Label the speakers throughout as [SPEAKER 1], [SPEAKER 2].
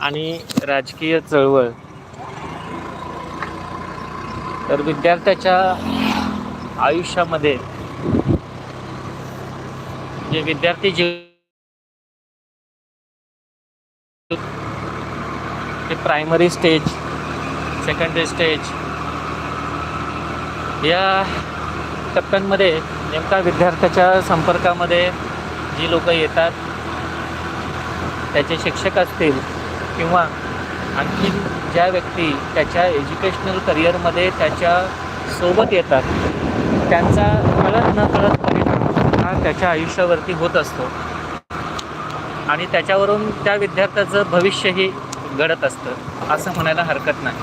[SPEAKER 1] आणि राजकीय चळवळ. तर विद्यार्थ्याच्या आयुष्यामध्ये जे विद्यार्थी जीव ते प्रायमरी स्टेज सेकंडरी स्टेज या टप्प्यांमध्ये नेमका विद्यार्थ्याच्या संपर्कामध्ये जी लोक येतात त्याचे शिक्षक असतील किंवा आणखी ज्या व्यक्ती त्याच्या एज्युकेशनल करिअरमध्ये त्याच्या सोबत येतात त्यांचा कळत न कळत परिणाम हा त्याच्या आयुष्यावरती होत असतो. आणि त्याच्यावरून त्या विद्यार्थ्याचं भविष्यही घडत असतं असं म्हणायला हरकत नाही.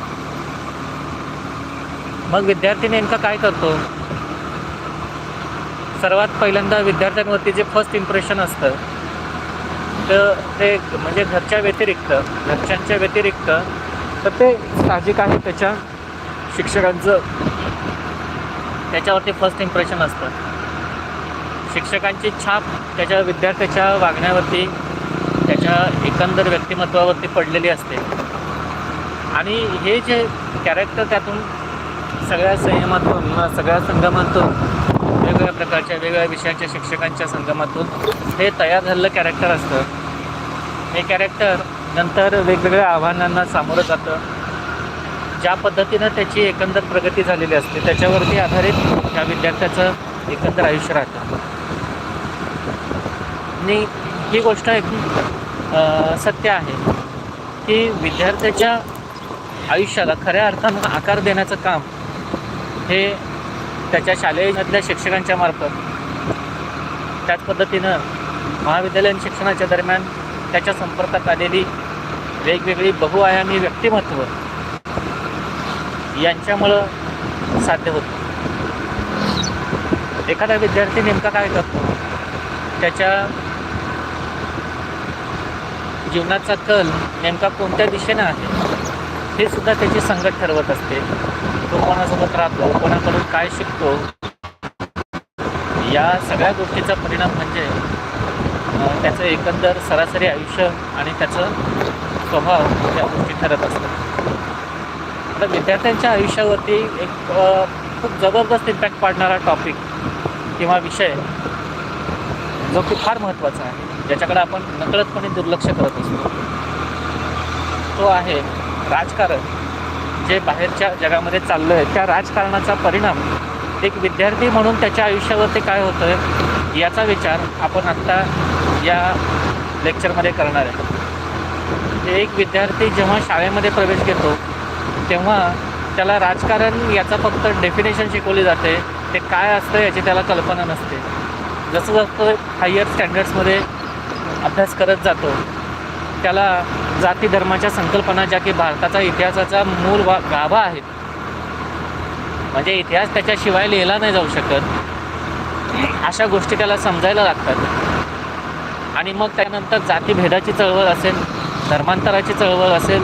[SPEAKER 1] मग विद्यार्थी नेमका काय करतो? सर्वात पहिल्यांदा विद्यार्थ्यांवरती जे फर्स्ट इम्प्रेशन असतं तर ते म्हणजे घरच्या व्यतिरिक्त घरच्यांच्या व्यतिरिक्त तर ते साहजिक आहे त्याच्या शिक्षकांचं. त्याच्यावरती फर्स्ट इम्प्रेशन असतं. शिक्षकांची छाप त्याच्या विद्यार्थ्याच्या वागण्यावरती त्याच्या एकंदर व्यक्तिमत्वावरती पडलेली असते. आणि हे जे कॅरेक्टर त्यातून सगळ्या संयमातून सगळ्या संगमातून वेगवेगळ्या प्रकारच्या वेगवेगळ्या विषयांच्या शिक्षकांच्या संगमातून हे तयार झालेलं कॅरेक्टर असतं. हे कॅरेक्टर नंतर वेगवेगळ्या आव्हानांना सामोरं जातं. ज्या पद्धतीनं त्याची एकंदर प्रगती झालेली असते त्याच्यावरती आधारित त्या विद्यार्थ्याचं एकंदर आयुष्य राहतं. आणि ही गोष्ट एक सत्य आहे की विद्यार्थ्याच्या आयुष्याला खऱ्या अर्थानं आकार देण्याचं काम हे त्याच्या शालेयमधल्या शिक्षकांच्या मार्फत. त्याच पद्धतीनं महाविद्यालयीन शिक्षणाच्या दरम्यान त्याच्या संपर्कात आलेली वेगवेगळी बहुआयामी व्यक्तिमत्व यांच्यामुळं साध्य होतं. एखादा विद्यार्थी नेमका काय करतो? त्याच्या जीवनाचा कल नेमका कोणत्या दिशेनं आहे? हे सुद्धा त्याची संगत ठरवत असते. तो कोणासोबत राहतो कोणाकडून काय शिकतो या सगळ्या गोष्टीचा परिणाम म्हणजे त्याचं एकंदर सरासरी आयुष्य आणि त्याचं स्वभाव या गोष्टी ठरत असतात. आता विद्यार्थ्यांच्या आयुष्यावरती एक खूप जबरदस्त इम्पॅक्ट पाडणारा टॉपिक किंवा विषय जो की फार महत्त्वाचा आहे ज्याच्याकडे आपण नकळतपणे दुर्लक्ष करत असतो. तो आहे राजकारण. जे बाहेरच्या जगामध्ये चाललं आहे त्या राजकारणाचा परिणाम एक विद्यार्थी म्हणून त्याच्या आयुष्यावरती काय होतं आहे याचा विचार आपण आत्ता या लेक्चरमध्ये करणार आहे. एक विद्यार्थी जेव्हा शाळेमध्ये प्रवेश घेतो तेव्हा त्याला राजकारण याचा फक्त डेफिनेशन शिकवली जाते ते काय असतं याची त्याला कल्पना नसते. जसं जसं हायर स्टँडर्ड्समध्ये अभ्यास करत जातो त्याला जाती धर्माच्या संकल्पना ज्या की भारताचा इतिहासाचा मूळ वा गाभा आहेत. म्हणजे इतिहास त्याच्याशिवाय लिहिला नाही जाऊ शकत. अशा गोष्टी त्याला समजायला लागतात. आणि मग त्यानंतर जातीभेदाची चळवळ असेल धर्मांतराची चळवळ असेल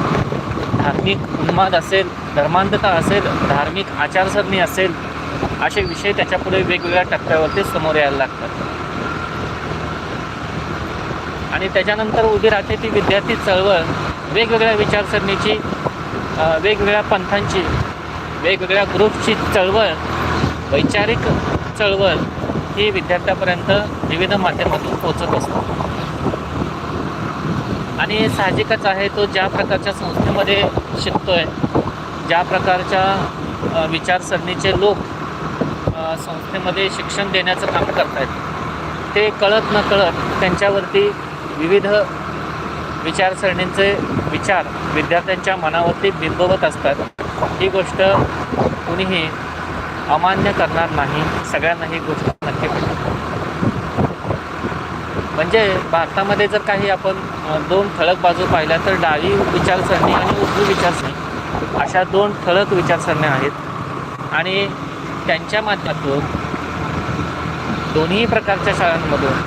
[SPEAKER 1] धार्मिक उन्माद असेल धर्मांधता असेल धार्मिक आचारसरणी असेल असे विषय त्याच्यापुढे वेगवेगळ्या टप्प्यावरती समोर यायला लागतात. आणि त्याच्यानंतर उभी राहते ती विद्यार्थी चळवळ वेगवेगळ्या विचारसरणीची वेगवेगळ्या पंथांची वेगवेगळ्या ग्रुपची चळवळ वैचारिक चळवळ ही विद्यार्थ्यापर्यंत विविध माध्यमातून पोचत असतो. आणि साहजिकच आहे तो ज्या प्रकारच्या संस्थेमध्ये शिकतोय ज्या प्रकारच्या विचारसरणीचे लोक संस्थेमध्ये शिक्षण देण्याचं काम करत आहेत ते कळत न कळत त्यांच्यावरती विविध विचारसरणींचे विचार विद्यार्थ्यांच्या मनावरती बिंबवत असतात. ही गोष्ट कुणीही अमान्य करणार नाही. सगळ्यांना ही गोष्ट नक्की म्हणजे भारतामध्ये जर काही आपण दोन ठळक बाजू पाहिल्या तर डावी विचारसरणी आणि उजवी विचारसरणी. अशा दोन ठळक विचारसरण्या आहेत. आणि त्यांच्या माध्यमातून दोन्ही प्रकारच्या शाळांमधून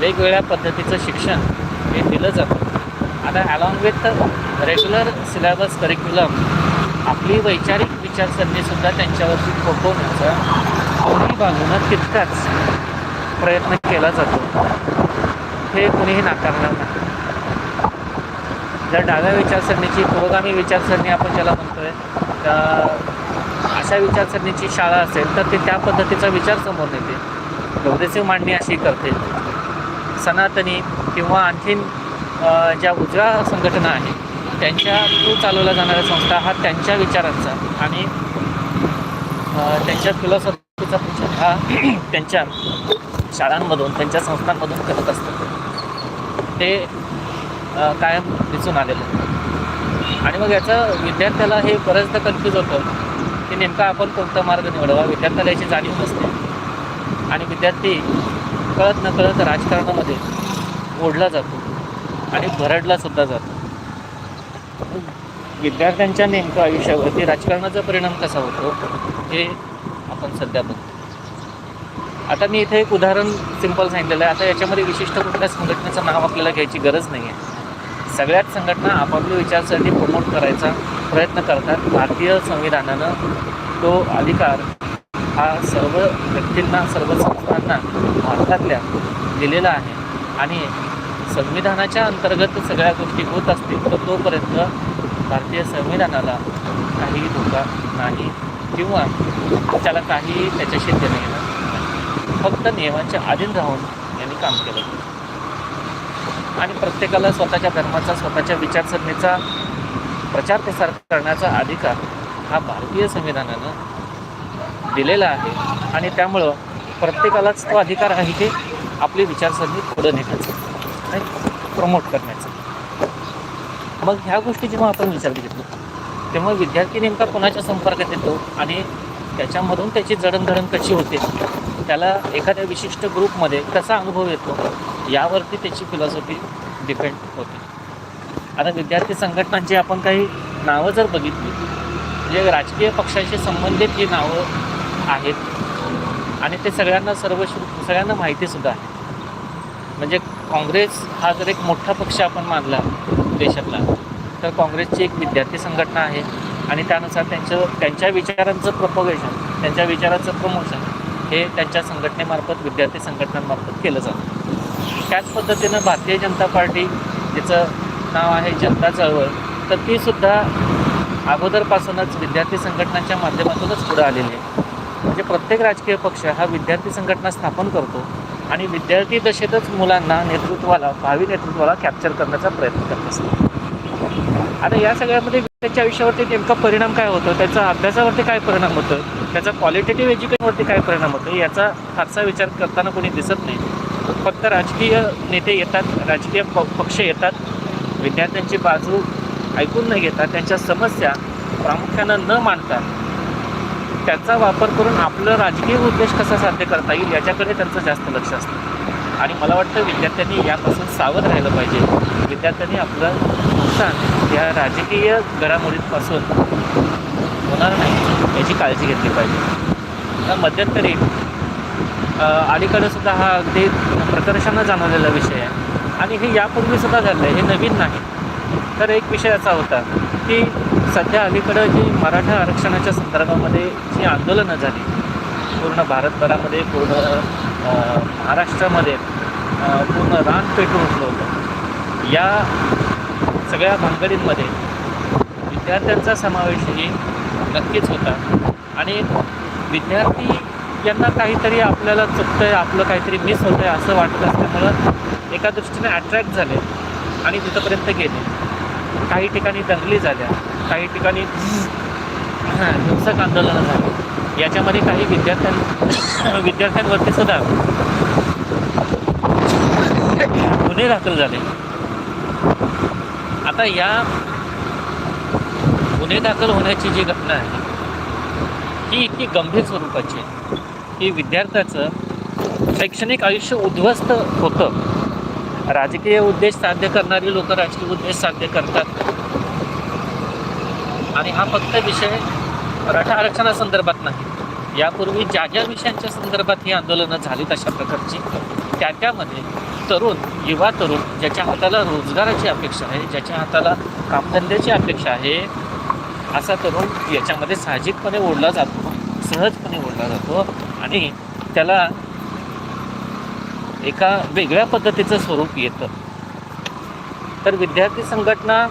[SPEAKER 1] वेगवेगळ्या पद्धतीचं शिक्षण हे दिलं जातं. आता along with regular syllabus curriculum आपली वैचारिक विचारसरणीसुद्धा त्यांच्यावरती थोपवण्याचा दोन्ही बाजूनं तितकाच प्रयत्न केला जातो. हे कुणीही नाकारणार नाही. जर डाव्या विचारसरणीची पुरोगामी विचारसरणी आपण ज्याला म्हणतोय तर अशा विचारसरणीची शाळा असेल तर ते त्या पद्धतीचा विचार समोर नेते. प्रोग्रेसिव्ह मांडणी अशी करते. सनातनी किंवा आणखीन ज्या उजव्या संघटना आहेत त्यांच्या थ्रू चालवल्या जाणाऱ्या संस्था हा त्यांच्या विचारांचा आणि त्यांच्या फिलॉसॉफीचा प्रचार हा त्यांच्या शाळांमधून त्यांच्या संस्थांमधून करत असतात. ते कायम दिसून आलेलं आणि मग याचं विद्यार्थ्याला हे बऱ्याचदा कन्फ्यूज होतं की नेमका आपण कोणता मार्ग निवडावा? विद्यार्थ्याला याची जाणीव नसते. आणि विद्यार्थी कळत नकळत राजकारणामध्ये ओढला जातो आणि भरडला सुद्धा जातो. विद्यार्थ्यांच्या नेमकं आयुष्यावरती राजकारणाचा परिणाम कसा होतो हे आपण सध्या बघतो. आता मी इथे एक उदाहरण सिंपल सांगितलेलं आहे. आता याच्यामध्ये विशिष्ट कुठल्या संघटनेचं नाव आपल्याला घ्यायची गरज नाही आहे सगळ्याच संघटना आपापल्या विचारसरणी प्रमोट करायचा प्रयत्न करतात. भारतीय संविधानानं तो अधिकार हा सर्व व्यक्तींना सर्व संस्थांना भारतातल्या दिलेला आहे. आणि संविधानाच्या अंतर्गत सगळ्या गोष्टी होत असतील तर तोपर्यंत भारतीय संविधानाला काही धोका नाही किंवा त्याला काही त्याच्याशी देणं येणं फक्त नियमांच्या अधीन राहून यांनी काम केलं. आणि प्रत्येकाला स्वतःच्या धर्माचा स्वतःच्या विचारसरणीचा प्रचार प्रसार करण्याचा अधिकार हा भारतीय संविधानानं दिलेला आहे. आणि त्यामुळं प्रत्येकालाच तो अधिकार आहे की आपली विचारसरणी पुढं नेण्याचा आणि प्रमोट करण्याचा. मग ह्या गोष्टी जेव्हा आपण विचार घेतो तेव्हा विद्यार्थी नेमका कोणाच्या संपर्कात येतो आणि त्याच्यामधून त्याची जडणघडण कशी होते? त्याला एखाद्या विशिष्ट ग्रुपमध्ये कसा अनुभव येतो? यावरती त्याची फिलॉसॉफी डिपेंड होते. आता विद्यार्थी संघटनांची आपण काही नावं जर बघितली म्हणजे राजकीय पक्षाशी संबंधित जी नावं आहेत. आणि ते सगळ्यांना सर्व सगळ्यांना माहितीसुद्धा आहे. म्हणजे काँग्रेस हा जर एक मोठा पक्ष आपण मानला देशातला तर काँग्रेसची एक विद्यार्थी संघटना आहे. आणि त्यानुसार त्यांचं त्यांच्या विचारांचं प्रपोगेशन त्यांच्या विचाराचं प्रमोशन हे त्यांच्या संघटनेमार्फत विद्यार्थी संघटनांमार्फत केलं जातं. त्याच पद्धतीनं भारतीय जनता पार्टी जिचं नाव आहे जनता चळवळ तर तीसुद्धा अगोदरपासूनच विद्यार्थी संघटनांच्या माध्यमातूनच पुढं आलेली आहे. म्हणजे प्रत्येक राजकीय पक्ष हा विद्यार्थी संघटना स्थापन करतो आणि विद्यार्थी दशेतच मुलांना नेतृत्वाला भावी नेतृत्वाला कॅप्चर करण्याचा प्रयत्न करत असतो. आता या सगळ्यामध्ये त्यांच्या आयुष्यावरती नेमका परिणाम काय होतो? त्याचा अभ्यासावरती काय परिणाम होतो? त्याचा क्वालिटेटिव्ह एज्युकेशनवरती काय परिणाम होतो? याचा फारसा विचार करताना कोणी दिसत नाही. फक्त राजकीय नेते येतात राजकीय प पक्ष येतात. विद्यार्थ्यांची बाजू ऐकून न घेता त्यांच्या समस्या प्रामुख्यानं न मांडता त्याचा वापर करून आपलं राजकीय उद्देश कसा साध्य करता येईल याच्याकडे त्यांचं जास्त लक्ष असतं. आणि मला वाटतं विद्यार्थ्यांनी यापासून सावध राहिलं पाहिजे. विद्यार्थ्यांनी आपलं नुकसान या राजकीय घडामोडींपासून होणार नाही याची काळजी घेतली पाहिजे. मध्यंतरी अलीकडे सुद्धा हा अगदी प्रकर्षानं जाणवलेला विषय आहे. आणि हे यापूर्वीसुद्धा झालं आहे हे नवीन नाही. तर एक विषय असा होता की सध्या अलीकडं जी मराठा आरक्षणाच्या संदर्भामध्ये जी आंदोलनं झाली पूर्ण भारतभरामध्ये पूर्ण महाराष्ट्रामध्ये पूर्ण रान पेटून उठलं होतं. या सगळ्या भानगडींमध्ये विद्यार्थ्यांचा समावेशही नक्कीच होता. आणि विद्यार्थी यांना काहीतरी आपल्याला चुकतं आहे आपलं काहीतरी मिस होतं आहे असं वाटत असल्यामुळं एका दृष्टीने अट्रॅक्ट झाले आणि तिथंपर्यंत गेले. काही ठिकाणी दंगली झाल्या. काही ठिकाणी हिंसक आंदोलनं झाली. याच्यामध्ये काही विद्यार्थ्यां विद्यार्थ्यांवरती सुद्धा गुन्हे दाखल झाले. आता या गुन्हे दाखल होण्याची जी घटना आहे ही इतकी गंभीर स्वरूपाची आहे की विद्यार्थ्याचं शैक्षणिक आयुष्य उद्ध्वस्त होतं. राजकीय उद्देश साध्य करणारी लोक राजकीय उद्देश साध्य करतात. आणि हा फक्त विषय मराठा आरक्षणासंदर्भात नाही. यापूर्वी ज्या ज्या विषयांच्या संदर्भात ही आंदोलनं झालीत अशा प्रकारची त्या त्यामध्ये तरुण युवा तरुण ज्याच्या हाताला रोजगाराची अपेक्षा आहे ज्याच्या हाताला कामधंद्याची अपेक्षा आहे असा तरुण याच्यामध्ये साहजिकपणे ओढला जातो सहजपणे ओढला जातो आणि त्याला एका वेगळ्या पद्धतीचं स्वरूप येतं. तर विद्यार्थी संघटना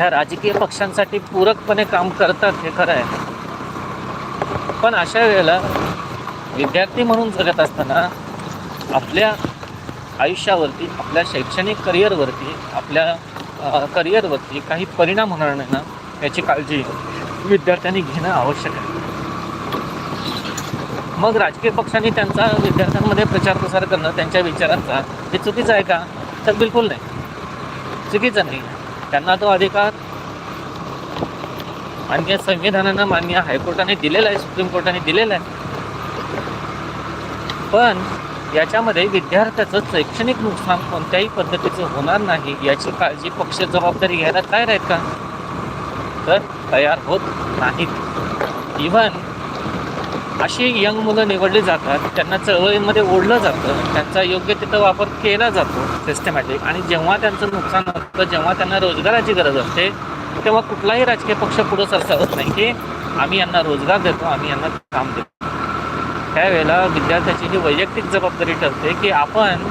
[SPEAKER 1] ह्या राजकीय पक्षांसाठी पूरकपणे काम करतात हे खरं आहे. पण अशा वेळेला विद्यार्थी म्हणून जगत असताना आपल्या आयुष्यावरती आपल्या शैक्षणिक करिअरवरती आपल्या करिअरवरती काही परिणाम होणार नाही ना याची काळजी विद्यार्थ्यांनी घेणं आवश्यक आहे. मग राजकीय पक्षांनी त्यांचा विद्यार्थ्यांमध्ये प्रचार प्रसार करणं त्यांच्या विचारांचा हे चुकीचं आहे का? तर बिलकुल नाही. चुकीचं नाही. त्यांना तो अधिकार मान्य संविधानानं मान्य हायकोर्टाने दिलेला आहे सुप्रीम कोर्टाने दिलेला आहे. पण याच्यामध्ये विद्यार्थ्याचं शैक्षणिक नुकसान कोणत्याही पद्धतीचं होणार नाही याची काळजी पक्ष जबाबदारी घ्यायला तयार आहेत का? तर तयार होत नाहीत. इव्हन अशी यंग मुलं निवडली जातात त्यांना चळवळीमध्ये ओढलं जातं त्यांचा योग्य तिथं वापर केला जातो सिस्टमॅटिक आणि जेव्हा त्यांचं नुकसान होतं जेव्हा त्यांना रोजगाराची गरज असते तेव्हा कुठलाही राजकीय पक्ष पुढं सरसावत नाही की आम्ही यांना रोजगार देतो आम्ही यांना काम देतो. त्यावेळेला विद्यार्थ्याची ही वैयक्तिक जबाबदारी ठरते की आपण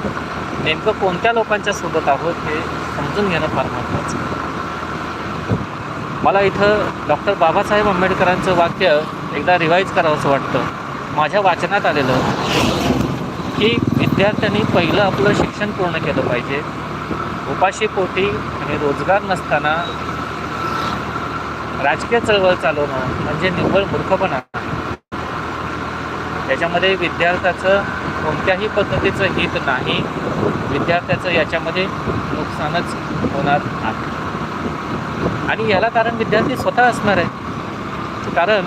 [SPEAKER 1] नेमकं कोणत्या लोकांच्या सोबत आहोत हे समजून घेणं फार महत्त्वाचं मला इथं डॉक्टर बाबासाहेब आंबेडकरांचं वाक्य एकदा रिवाईज करावं असं वाटतं. माझ्या वाचनात आलेलं की विद्यार्थ्यांनी पहिलं आपलं शिक्षण पूर्ण केलं पाहिजे. उपाशी पोटी आणि रोजगार नसताना राजकीय चळवळ चालवणं म्हणजे निव्वळ मूर्खपणा. त्याच्यामध्ये विद्यार्थ्याचं कोणत्याही पद्धतीचं हित नाही. विद्यार्थ्याचं याच्यामध्ये नुकसानच होणार आहे. आणि याला कारण विद्यार्थी स्वतः असणार आहे कारण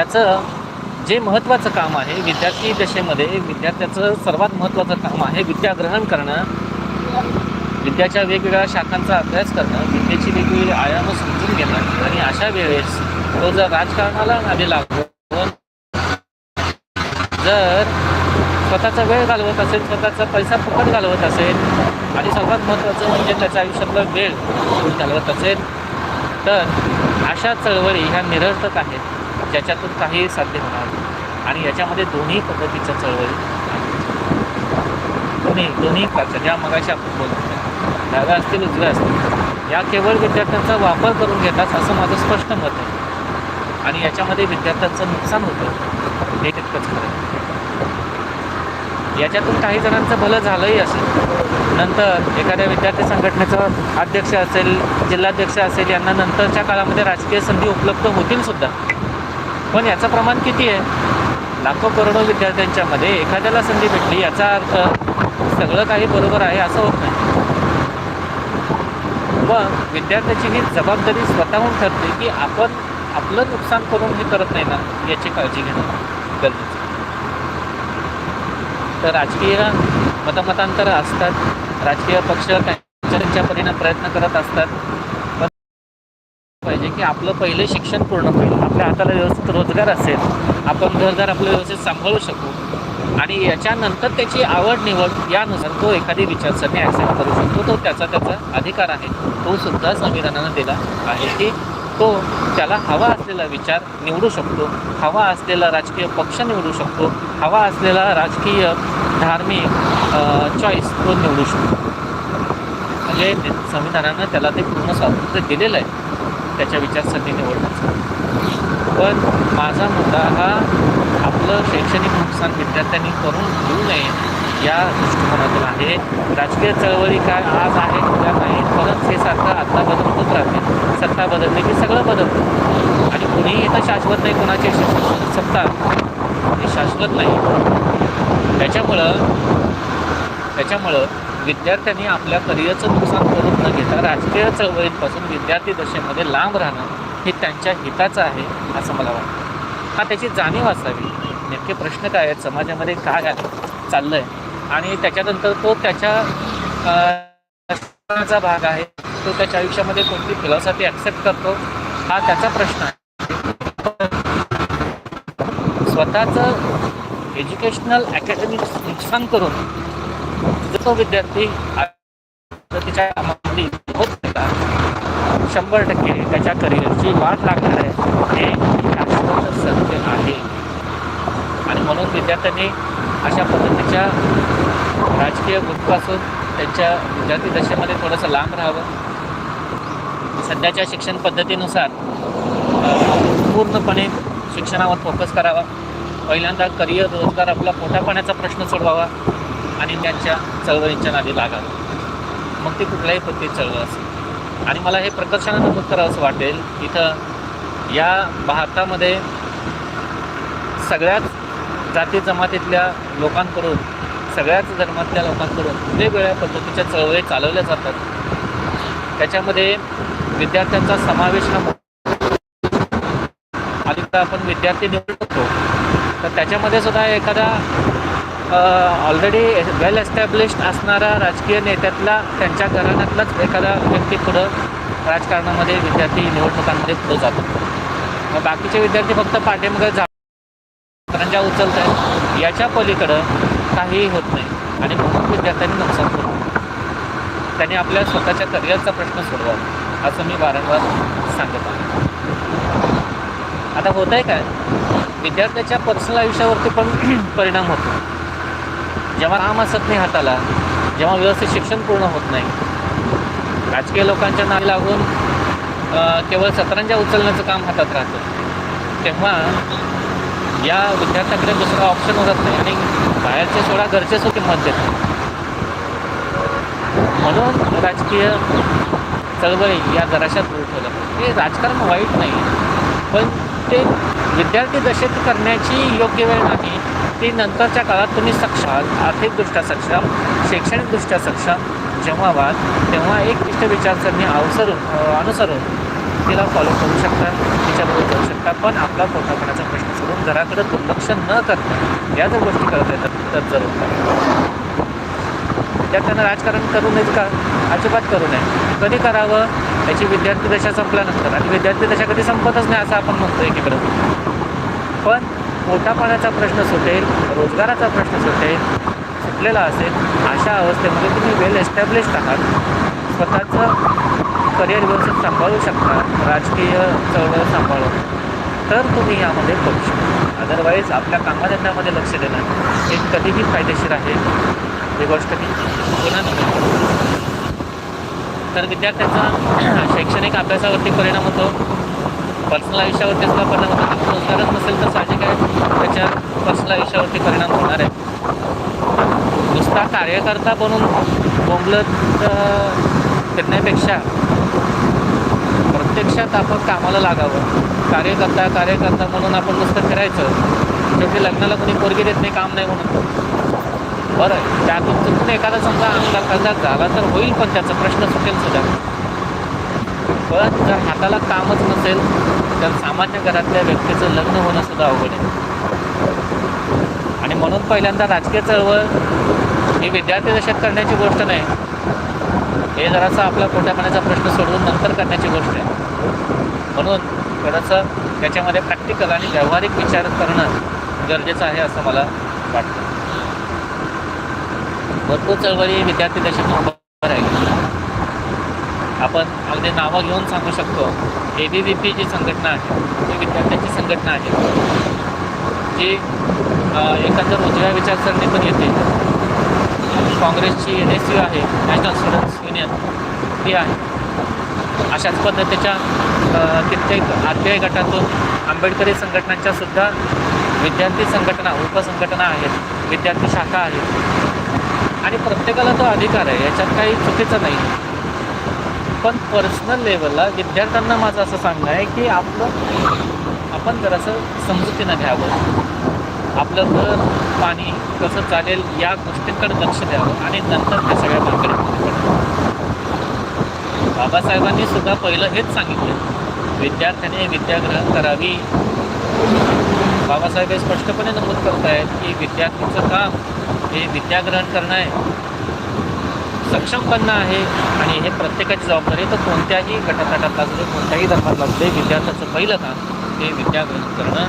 [SPEAKER 1] त्याचं जे महत्त्वाचं काम आहे विद्यार्थी दशेमध्ये विद्यार्थ्याचं सर्वात महत्त्वाचं काम आहे विद्या ग्रहण करणं. विद्याच्या वेगवेगळ्या शाखांचा अभ्यास करणं विद्येची वेगवेगळी आयाम समजून घेणं. आणि अशा वेळेस तो जर राजकारणाला नादी लागून जर स्वतःचा वेळ घालवत असेल स्वतःचा पैसा फुकट घालवत असेल आणि सर्वात महत्त्वाचं म्हणजे त्याच्या आयुष्यातला वेळ घालवत असेल तर अशा चळवळी ह्या निरर्थक आहेत. ज्याच्यातून काही साध्य होणार नाही. आणि याच्यामध्ये दोन्ही पद्धतीच्या चळवळी दोन्ही दोन्ही प्रकारच्या ज्या मगाशी आपण बोलतो डाव्या असतील उजव्या असतील. या केवळ विद्यार्थ्यांचा वापर करून घेतात असं माझं स्पष्ट मत आहे. आणि याच्यामध्ये विद्यार्थ्यांचं नुकसान होतं हे तितकंच खरं याच्यातून काही जणांचं भलं झालंही असेल. नंतर एखाद्या विद्यार्थी संघटनेचं अध्यक्ष असेल जिल्हाध्यक्ष असेल यांना नंतरच्या काळामध्ये राजकीय संधी उपलब्ध होतील सुद्धा. पण याचं प्रमाण किती आहे? लाखो करोडो विद्यार्थ्यांच्या मध्ये एखाद्याला संधी भेटली याचा अर्थ सगळं काही बरोबर आहे असं होत नाही. मग विद्यार्थ्याची ही जबाबदारी स्वतःहून ठरते की आपण आपलं नुकसान करून हे करत नाही ना याची काळजी घेणं गरजेचं तर राजकीय मतमतांतर असतात. राजकीय पक्ष त्यांच्या परिणाम प्रयत्न करत असतात. पाहिजे की आपलं पहिलं शिक्षण पूर्ण होईल. आपल्या हाताला व्यवस्थित रोजगार असेल आपण घरदार आपलं व्यवस्थित सांभाळू शकू आणि याच्यानंतर त्याची आवड निवड यानुसार तो एखादी विचारसरणी ॲक्सेप्ट करू शकतो. तो त्याचा त्याचा अधिकार आहे. तो सुद्धा संविधानानं दिला आहे की तो त्याला हवा असलेला विचार निवडू शकतो हवा असलेला राजकीय पक्ष निवडू शकतो हवा असलेला राजकीय धार्मिक चॉईस तो निवडू शकतो. म्हणजे ते- संविधानानं त्याला ते पूर्ण स्वातंत्र्य दिलेलं आहे. त्याच्या विचारसरणी निवडण्याचं पण माझा मुद्दा हा आपलं शैक्षणिक नुकसान विद्यार्थ्यांनी करून घेऊ नये या दृष्टिकोनातून आहे. राजकीय चळवळी काय आज आहे उद्या नाही परत हे सारखं आत्ता बदलतच राहते. सत्ता बदलली की सगळं बदलतं. आणि कुणीही इथं शाश्वत नाही कोणाची श- सत्ता ही शाश्वत नाही. त्याच्यामुळं त्याच्यामुळं विद्यार्थ्यांनी आपल्या करिअरचं नुकसान करून न घेता राजकीय चळवळींपासून विद्यार्थी दशेमध्ये लांब राहणं हे त्यांच्या हिताचं आहे असं मला वाटतं. हा त्याची जाणीव असावी. नेमके प्रश्न काय आहेत? समाजामध्ये काय आहे? चाललं आहे आणि त्याच्यानंतर तो त्याच्या भाग आहे. तो त्याच्या आयुष्यामध्ये कोणती फिलॉसॉफी ॲक्सेप्ट करतो? हा त्याचा प्रश्न आहे. स्वतःचं एज्युकेशनल अकॅडमिक नुकसान करून जर विद्यार्थी तिच्या कामामध्ये होत नाही का, शंभर टक्के त्याच्या करिअरची वाट लागणार आहे हे शाश्वत सत्य आहे. आणि म्हणून विद्यार्थ्यांनी अशा पद्धतीच्या राजकीय गुटपासून त्यांच्या विद्यार्थी दशेमध्ये थोडंसं लांब राहावं. सध्याच्या शिक्षण पद्धतीनुसार पूर्णपणे शिक्षणावर फोकस करावा. पहिल्यांदा करिअर रोजगार आपला पोटापाण्याचा प्रश्न सोडवावा. आणि त्यांच्या चळवळींच्या नादी लागावं. मग ती कुठल्याही पद्धतीत चळवळ असेल. आणि मला हे प्रकर्षानं नमूद करावं असं वाटेल इथं या भारतामध्ये सगळ्याच जाती जमातीतल्या लोकांकडून सगळ्याच धर्मातल्या लोकांकडून वेगवेगळ्या पद्धतीच्या चळवळी चालवल्या जातात. त्याच्यामध्ये विद्यार्थ्यांचा समावेश हा अधिकता आपण विद्यार्थी निवडतो. तर त्याच्यामध्ये सुद्धा एखादा ऑलरेडी वेल एस्टॅब्लिश्ड असणारा राजकीय नेत्यातला त्यांच्या घराण्यातलाच एखादा व्यक्ती पुढं राजकारणामध्ये विद्यार्थी निवडणुकांमध्ये पुढं जातो. मग बाकीचे विद्यार्थी फक्त पाठीमागे जा करंजा उचलत आहेत याच्या पलीकडं काहीही होत नाही. आणि म्हणून विद्यार्थ्यांनी नुकसान करतो त्यांनी आपल्या स्वतःच्या करिअरचा प्रश्न सोडवावा असं मी वारंवार सांगत आहे. आता होत आहे काय? विद्यार्थ्याच्या पर्सनल आयुष्यावरती पण परिणाम होतो. जेव्हा काम असत नाही हाताला जेव्हा व्यवस्थित शिक्षण पूर्ण होत नाही. राजकीय लोकांच्या नावे लागून केवळ सतरंजा उचलण्याचं काम हातात राहतं. तेव्हा या विद्यार्थ्यांकडे दुसरा ऑप्शन उरत नाही आणि बाहेरचे सोडा घरचे सो किंमत देत नाही. म्हणून राजकीय चळवळी या जराशात दूर ठेवलं हे राजकारण वाईट नाही पण ते विद्यार्थी दशेत करण्याची योग्य वेळ नाही. ती नंतरच्या काळात तुम्ही सक्षम आर्थिकदृष्ट्या सक्षम शैक्षणिकदृष्ट्या सक्षम जेव्हा व्हाल तेव्हा एक इष्ट विचारसरणी अवसरून अनुसरून तिला फॉलो करू शकता तिच्याबरोबर जाऊ शकता. पण आपला पोटापणाचा प्रश्न सोडून घराकडे दुर्लक्ष न करता या जर गोष्टी करत येतात तर जरूर करा. त्यांना राजकारण करू नयेत का? अजिबात करू नये. कधी करावं? याची विद्यार्थी दशा संपल्यानंतर. आणि विद्यार्थी दशा कधी संपतच नाही असं आपण म्हणतो एकीकडं. पण पोटापाण्याचा प्रश्न सुटेल रोजगाराचा प्रश्न सुटेल सुटलेला असेल अशा अवस्थेमध्ये तुम्ही वेल एस्टॅब्लिश्ड आहात. स्वतःचं करिअर व्यवस्थित सांभाळू शकता राजकीय चळवळ सांभाळून तर तुम्ही यामध्ये करू शकता. अदरवाईज आपल्या कामधंद्यामध्ये लक्ष देणं हे कधीही फायदेशीर आहे. ही गोष्ट मी पुन्हा नमूद तर विद्यार्थ्याचा शैक्षणिक अभ्यासावरती परिणाम होतो. पर्सनल आयुष्यावरती सुद्धा परिणाम होतो. त्यामुळे रोजगारच नसेल तर साहजिक आहे. त्याच्या पर्सनल आयुष्यावरती परिणाम होणार आहे. नुसता कार्यकर्ता बनून बोंबलत फिरण्यापेक्षा प्रत्यक्षात आपण कामाला लागावं. कार्यकर्ता कार्यकर्ता म्हणून आपण नुसतं फिरायचं. शेवटी लग्नाला कोणी पोरगी देत नाही काम नाही म्हणून. बरं आहे. त्यातून चुकून एखादा समजा आमदार खासदार झाला तर होईल पण त्याचा प्रश्न सुटेल सुद्धा. पण जर हाताला कामच नसेल तर सामान्य घरातल्या व्यक्तीचं लग्न होणं सुद्धा अवघड आहे. आणि म्हणून पहिल्यांदा राजकीय चळवळ ही विद्यार्थी दशेत करण्याची गोष्ट नाही. हे जरासा आपला पोट्यापाण्याचा प्रश्न सोडवून नंतर करण्याची गोष्ट आहे. म्हणून थोडंसं त्याच्यामध्ये प्रॅक्टिकल आणि व्यावहारिक विचार करणं गरजेचं आहे असं मला वाटतं. भरपूर चळवळी विद्यार्थी दशेत आपण अगदी नावं घेऊन सांगू शकतो. ए बी व्ही पी जी संघटना आहे ही विद्यार्थ्यांची संघटना आहे. जी अं, एकंदर उजव्या विचारसरणी पण येते. काँग्रेसची एन एस यू आहे नॅशनल स्टुडंट्स युनियन ती आहे. अशाच पद्धतीच्या कित्येक आद्याय गटातून आंबेडकरी संघटनांच्या सुद्धा विद्यार्थी संघटना उपसंघटना आहेत विद्यार्थी शाखा आहेत. आणि प्रत्येकाला तो अधिकार आहे याच्यात काही चुकीचं नाही. पण पर्सनल लेवलला विद्यार्थ्यांना माझं असं सांगणं आहे की आपलं आपण जरासं समजुतीनं घ्यावं आपलं घर पाणी कसं चालेल या गोष्टींकडे लक्ष द्यावं आणि नंतर त्या सगळ्या भानगडीमध्ये बाबासाहेबांनी सुद्धा पहिलं हेच सांगितलं. विद्यार्थ्याने विद्याग्रहण करावी. बाबासाहेब हे स्पष्टपणे नमूद करत आहेत की विद्यार्थ्यांचं काम हे विद्याग्रहण करणं आहे. सक्षम बनणं आहे आणि हे प्रत्येकाची जबाबदारी तर कोणत्याही असू लागले कोणत्याही धर्मातला असू दे विद्यार्थ्याचं पहिलं काम हे विद्याग्रहण करणं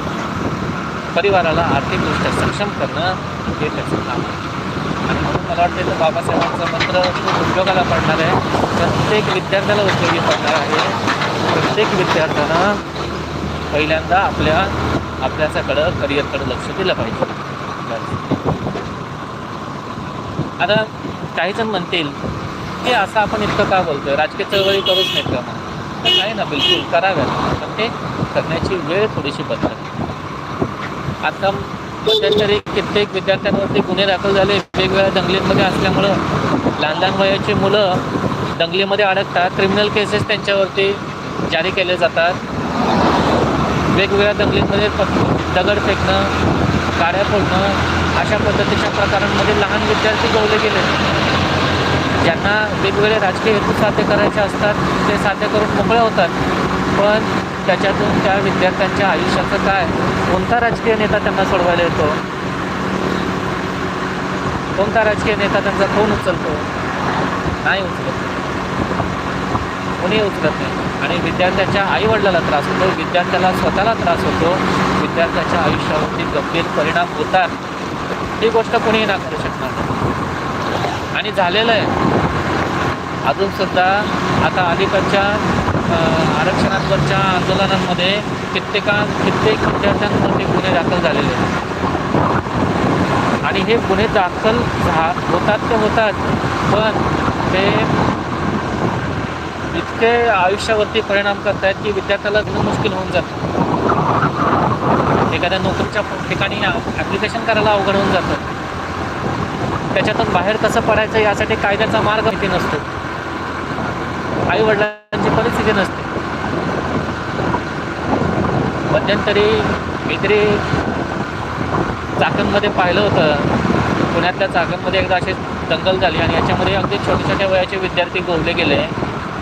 [SPEAKER 1] परिवाराला आर्थिकदृष्ट्या सक्षम करणं हे त्याचं काम आहे. आणि म्हणून मला वाटतं तर बाबासाहेबांचं मंत्र खूप उपयोगाला पडणार आहे. प्रत्येक विद्यार्थ्याला उपयोगी पडणार आहे. प्रत्येक विद्यार्थ्यानं पहिल्यांदा आपल्या अभ्यासाकडं करिअरकडं लक्ष दिलं पाहिजे. आता काही जण म्हणतील की असं आपण इतकं का बोलतोय? राजकीय चळवळी करूच नाहीत का म्हणून तर नाही ना बिलकुल कराव्यात. पण ते करण्याची वेळ थोडीशी बदलत आता मध्यंतरी कित्येक विद्यार्थ्यांवरती गुन्हे दाखल झाले. वेगवेगळ्या दंगलींमध्ये असल्यामुळं लहान लहान वयाची मुलं दंगलीमध्ये अडकतात. क्रिमिनल केसेस त्यांच्यावरती जारी केले जातात. वेगवेगळ्या दंगलींमध्ये दगड फेकणं गाड्या फोडणं अशा पद्धतीच्या प्रकारांमध्ये लहान विद्यार्थी गवले गेले. ज्यांना वेगवेगळे राजकीय हेतू साध्य करायचे असतात ते साध्य करून मोकळे होतात. पण त्याच्यातून त्या विद्यार्थ्यांच्या आयुष्याचं काय? कोणता राजकीय नेता त्यांना सोडवायला येतो? कोणता राजकीय नेता त्यांचा फोन उचलतो? नाही उचलत. कोणी उचलत नाही. आणि विद्यार्थ्याच्या आईवडिलाला त्रास होतो विद्यार्थ्याला स्वतःला त्रास होतो विद्यार्थ्याच्या आयुष्यावरती गंभीर परिणाम होतात. ही गोष्ट कोणीही नाकारू शकणार आणि झालेलं आहे. अजूनसुद्धा आता अलीकडच्या आरक्षणांवरच्या आरक्षणावरच्या आंदोलनांमध्ये कित्येका कित्येक विद्यार्थ्यांवरती गुन्हे दाखल झालेले आहेत. आणि हे गुन्हे दाखल झा होतात ते होतात पण ते इतके आयुष्यावरती परिणाम करत आहेत की विद्यार्थ्याला जगणं मुश्किल होऊन जातं. एखाद्या नोकरीच्या ठिकाणी ॲप्लिकेशन करायला अवघड होऊन जातं. त्याच्यातून बाहेर कसं पडायचं यासाठी कायद्याचा मार्ग माहिती नसतो. आई वडिलांची परिस्थिती नसते. मध्यंतरी मी तरी चाकणमध्ये पाहिलं होतं पुण्यातल्या चाकणमध्ये एकदा अशी दंगल झाली आणि याच्यामध्ये अगदी छोट्या छोट्या वयाचे विद्यार्थी गोवले गेले.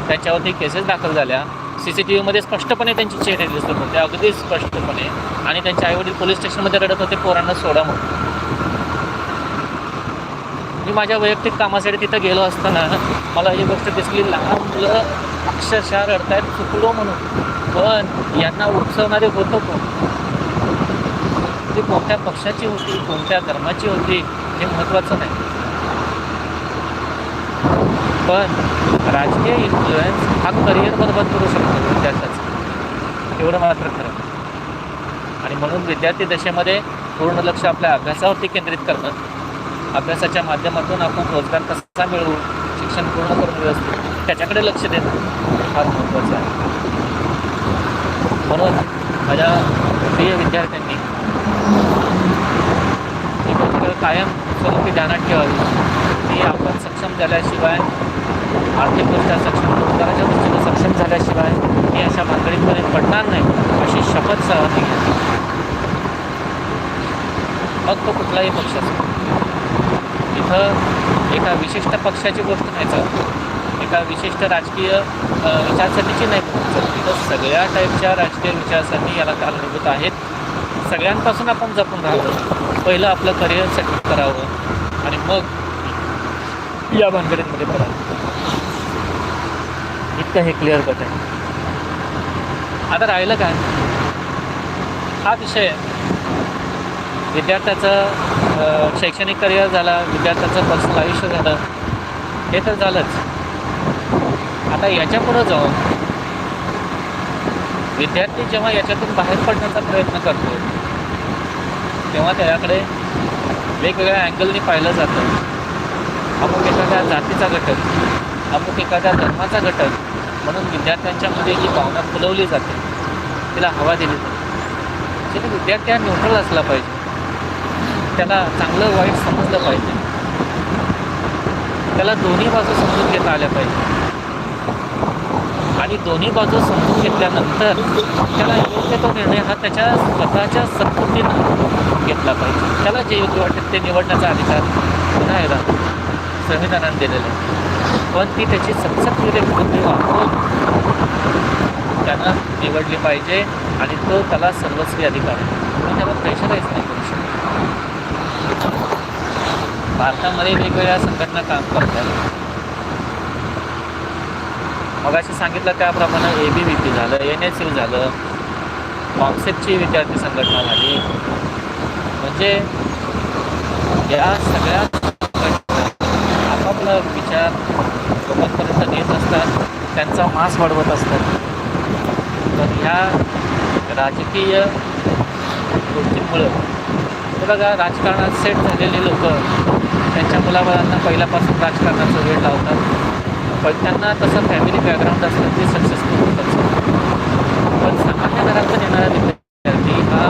[SPEAKER 1] त्याच्यावरती केसेस दाखल झाल्या. सी सी टी व्हीमध्ये स्पष्टपणे त्यांचे चेहरे दिसत होते अगदी स्पष्टपणे. आणि त्यांचे आईवडील पोलीस स्टेशनमध्ये रडत होते पोरांना सोडा म्हणून. मी माझ्या वैयक्तिक कामासाठी तिथं गेलो असताना मला ही गोष्ट दिसली लहान मुलं अक्षरशः रडतायत चुकलो म्हणून. पण यांना उत्सवणारे होतं कोण? ती कोणत्या पक्षाची होती कोणत्या धर्माची होती हे महत्त्वाचं नाही. पण राजकीय इन्फ्लुएन्स हा करिअर बरोबर करू शकतो विद्यार्थ्याचं. एवढं मात्र खरं. आणि म्हणून विद्यार्थी दशेमध्ये पूर्ण लक्ष आपल्या अभ्यासावरती केंद्रित करणं. अभ्यासाच्या माध्यमातून आपण रोजगार कसा मिळवू? शिक्षण पूर्ण करून व्यवस्थित? त्याच्याकडे लक्ष देणं फार महत्त्वाचं आहे. म्हणून माझ्या प्रिय विद्यार्थ्यांनी ही गोष्ट कायम स्वरूपी ध्यानात ठेवावी. की आपण सक्षम झाल्याशिवाय आर्थिकदृष्ट्या सक्षम रोजगाराच्या दृष्टीनं सक्षम झाल्याशिवाय मी अशा भानगडीमध्ये पडणार नाही अशी शपथ सहभागी घ्या मग तो कुठलाही पक्ष असतो इथं एका विशिष्ट पक्षाची गोष्ट नाही चालत एका विशिष्ट राजकीय विचारसरणीची नाही. चालत सगळ्या टाईपच्या राजकीय विचारसरणी याला कारणीभूत आहेत. सगळ्यांपासून आपण जपून राहावं. पहिलं आपलं करिअर सेट करावं. आणि मग या भानगडींमध्ये पडावं. इतकं हे क्लिअर कट आहे. आता राहिलं काय? हा विषय विद्यार्थ्याचं शैक्षणिक करिअर झाला विद्यार्थ्याचं पर्सनल आयुष्य झालं. हे तर झालंच. आता याच्या पुढं जाऊन विद्यार्थी जेव्हा याच्यातून बाहेर पडण्याचा प्रयत्न करतो तेव्हा त्याच्याकडे वेगवेगळ्या अँगलनी पाहिलं जातं. अमुक एखाद्या जातीचा घटक अमुक एखाद्या धर्माचा घटक म्हणून विद्यार्थ्यांच्यामध्ये जी भावना फुलवली जाते. तिला हवा दिली जाते. त्याने विद्यार्थी हा न्यूट्रल असला पाहिजे. त्याला चांगलं वाईट समजलं पाहिजे. त्याला दोन्ही बाजू समजून घेता आल्या पाहिजे. आणि दोन्ही बाजू समजून घेतल्यानंतर त्याला योग्य तो निर्णय हा त्याच्या स्वतःच्या संस्कृतीनं घेतला पाहिजे. त्याला जे योग्य वाटेल ते निवडण्याचा अधिकार पुन्हा एकदा संविधानाने दिलेला आहे. पण ती त्याची सत्सत्तेने बुद्धी वापरून त्यानं निवडली पाहिजे आणि तो त्याला सर्वस्वी अधिकार आहे. त्याला प्रेशराईज नाही करू शकत भारतामध्ये वेगवेगळ्या संघटना काम करतात. मगाशी सांगितलं त्याप्रमाणे ए बी व्ही पी झालं एन एस यू झालं कॉन्सेप्टची विद्यार्थी संघटना झाली. म्हणजे या सगळ्या आपापला विचार लोकांपर्यंत नेत असतात त्यांचा मास वाढवत असतात. तर ह्या राजकीय गोष्टींमुळं बघा राजकारणात सेट झालेले लोक त्यांच्या मुलाबाळांना पहिल्यापासून राजकारणाचा वेळ लावतात. पण त्यांना तसं फॅमिली बॅकग्राऊंड असलं ते सक्सेसफुल होतात पण सामान्य घरातून येणारा विद्यार्थी हा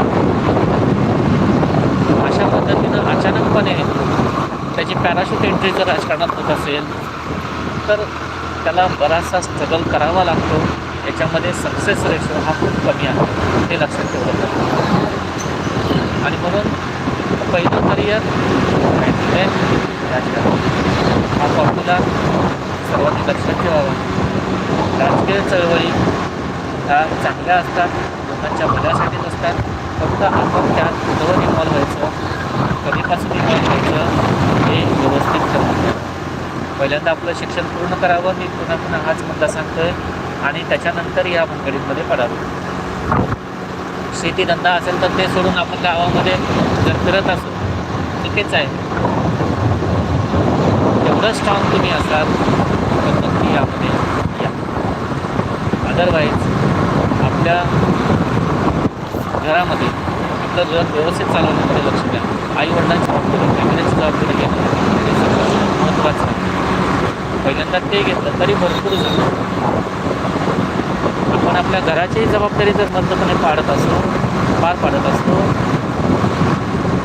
[SPEAKER 1] अशा पद्धतीनं अचानकपणे त्याची पॅराशूट एंट्री जर राजकारणात होत असेल तर त्याला बराचसा स्ट्रगल करावा लागतो. याच्यामध्ये सक्सेस रेशो हा खूप कमी आहे हे लक्षात ठेवलं आणि म्हणून पहिलं करिअर राजकारण हा फॉर्म्युला सर्वांनी लक्षात ठेवावा. राजकीय चळवळी ह्या चांगल्या असतात लोकांच्या भल्यासाठीच असतात. फक्त आपण त्यात कुठं इन्व्हॉल्व व्हायचं कधीपासून इन्व्हॉल्व व्हायचं हे व्यवस्थित ठरवून पहिल्यांदा आपलं शिक्षण पूर्ण करावं मी पुन्हा पुन्हा हाच मुद्दा आहे आणि त्याच्यानंतर या भानगडीमध्ये पडावं. शेतीधंदा असेल तर ते सोडून आपण गावामध्ये जर फिरत असू. चुकीच आहे. एवढं स्ट्रॉंग तुम्ही असाल तर नक्की यामध्ये या. अदरवाईज आपल्या घरामध्ये आपलं घर व्यवस्थित चालवण्यामध्ये लक्ष द्या. आई वडिलांची जबाबदारी फॅमिलीची जबाबदारी घेणं महत्त्वाचं आहे. पहिल्यांदा ते घेतलं तरी भरपूर झालं आपण आपल्या घराची जबाबदारी जर मर्दपणे पाडत असतो पार पाडत असतो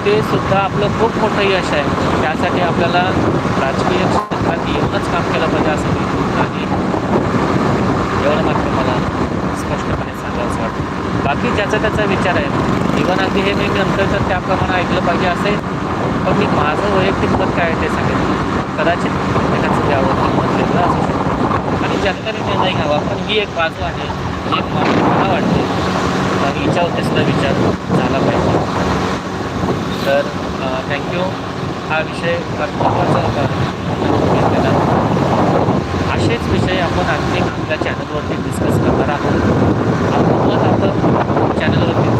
[SPEAKER 1] ते सुद्धा आपलं खूप मोठं यश आहे. त्यासाठी आपल्याला राजकीय क्षेत्रात येऊनच काम केलं पाहिजे असं आणि नाही एवढं मात्र मला स्पष्टपणे सांगायचं वाटतं. बाकी ज्याचा त्याचा विचार आहे इव्हन अगदी हे मी नंतर तर त्याप्रमाणे ऐकलं पाहिजे असेल पण मी माझं वैयक्तिक मत काय आहे ते सांगितलं कदाचित प्रत्येकाचं द्यावं मत वेगळं असू शकतं आणि जनतेने निर्णय घ्यावा. पण ही एक बाजू आहे एक मला वाटते. अं, हिच्यावरती सुद्धा विचार झाला पाहिजे तर थँक्यू हा विषय महत्त्वाचा होता. असेच विषय आपण आणखी आपल्या चॅनलवरती डिस्कस करणार आहोत. आपलं मत आपण चॅनलवरती